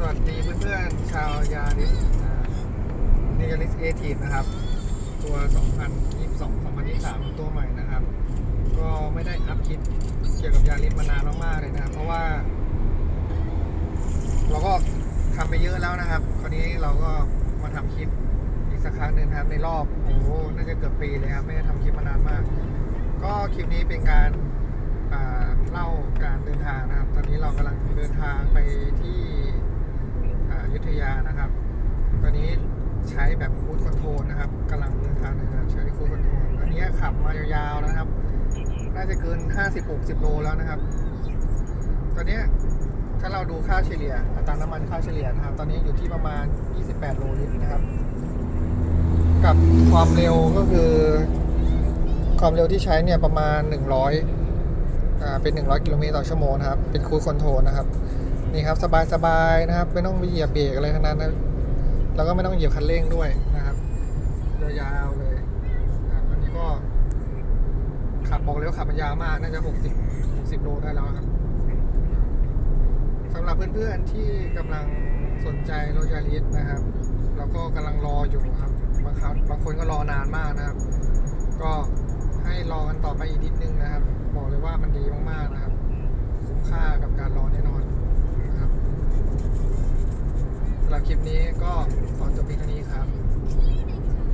สวัสดีเพื่อนๆชาวยาริสนิยาริสเอทีนะครับ ตัว 2022 2023 ตัวใหม่นะครับ ก็ไม่ได้อัพคลิปเกี่ยวกับยาริสมานานมากๆเลยนะครับ เพราะว่า เราก็ทำไปเยอะแล้วนะครับ คราวนี้เราก็มาทำคลิปอีกสักครั้งหนึ่งครับในรอบโอ้โหน่าจะเกือบปีเลยครับ ไม่ได้ทำคลิปมานานมาก ก็คลิปนี้เป็นการเล่าการเดินทางนะครับ ตอนนี้เรากำลังเดินทางไปที่อ่าอยุธยานะครับ ตอนนี้ใช้ แบบคูดคอนโทรลนะครับกำลังเดินทางนะครับใช้คูดคอนโทรลอันนี้ขับมายาวๆแล้วนะครับ น่าจะเกิน 50-60 โลแล้วนะครับ ตอนนี้ถ้าเราดูค่าเฉลี่ยอัตราน้ำมันค่าเฉลี่ยนะครับ ตอนนี้อยู่ที่ประมาณ 28 โลลิตรนะครับ กับความเร็วก็คือ ความเร็วที่ใช้เนี่ยประมาณ 100อ่าเป็น 100 กิโลเมตรต่อชั่วโมงนะครับ เป็นคู i คอนโทรลนะครับ นี่ครับสบายๆนะครับ ไม่ต้องไปเหยียบเบรกอะไรทั้งนั้นนะ แล้วก็ไม่ต้องเหยียบคันเร่งด้วยนะครับยาวๆเลยนะครับอันนี้ก็ ขับบอกเลยว่าขับมันยาวมากน่าจะ60 60โลได้แล้วครับสำหรับเพื่อนๆที่กำลังสนใจรถยาริสนะครับ แล้วก็กำลังรออยู่ครับบางครั้งบางคนก็รอนานมากนะครับ ก็ให้รอกันต่อไปอีกนิดนึงนะครับ บอกเลยว่ามันดีมากๆนะครับ คุ้มค่ากับการรอแน่นอนนะครับสำหรับ คลิปนี้ก็ขอจบเพียงเท่านี้ครับ